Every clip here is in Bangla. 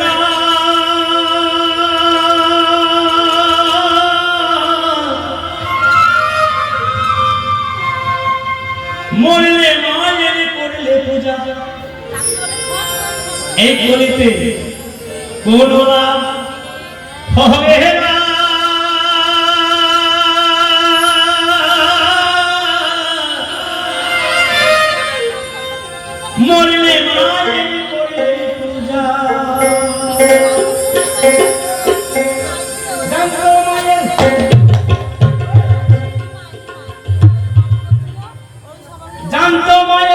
না। মরলে মায়ের করলে পূজা এই কলিতে কোন লাভ জানতো মায়ের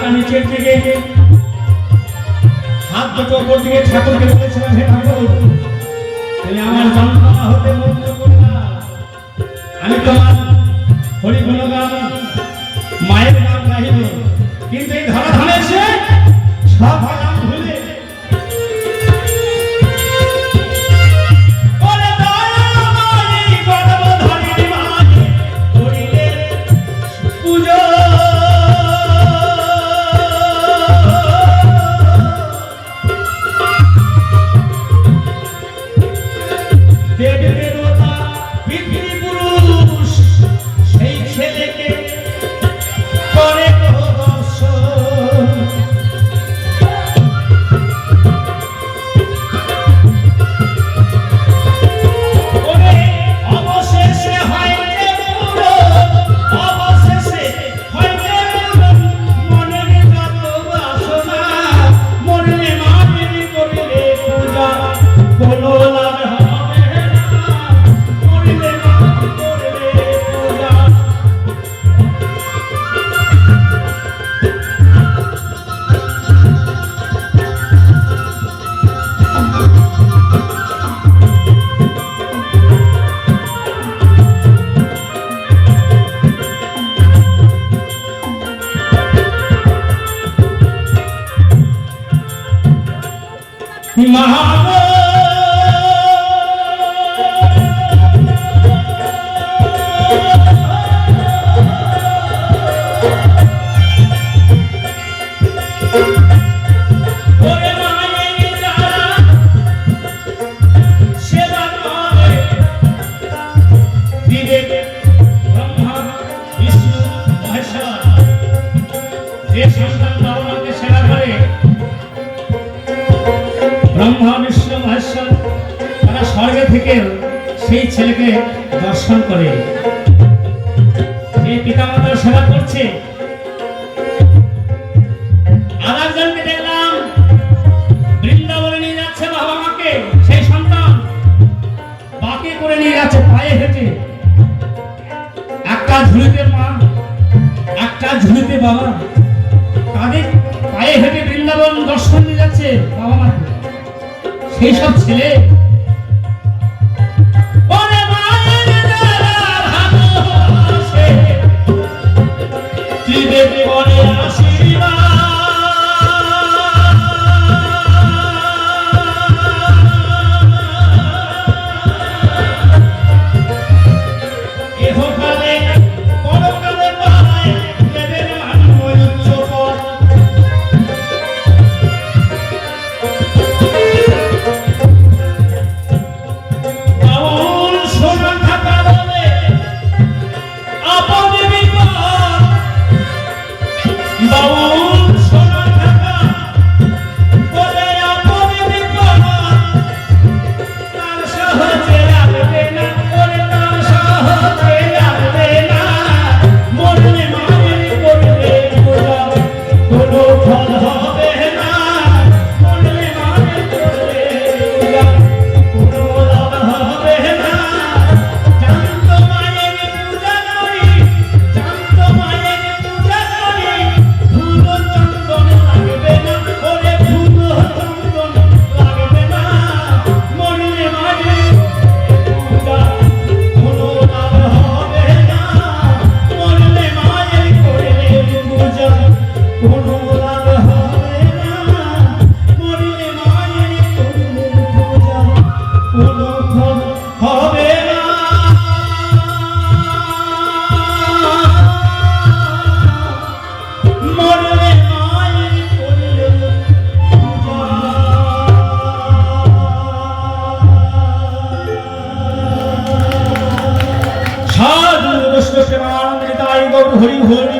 মাথাটা নিচের দিকে হাত দুটো ওপর দিকে ঠাকুরকে বলেছিলাম হে ঠাকুর তুমি আমার যন্ত্রণা হতে মুক্ত আমি তোমার হরিগুলো গান মায়ের নাম গাইব। কিন্তু এই মহেশ্বর, যে সন্তান বাবা মাকে সেবা করে ব্রহ্মা বিষ্ণু মহেশ্বর, তারা স্বর্গে থেকে সেই ছেলেকে দর্শন করে। এই পিতামাতার সেবা করছে। বাবা সেই তাদের পায়ে হেঁটে বৃন্দাবন দর্শন নিয়ে যাচ্ছে বাবা মাকে। সেই সব ছেলে putting her.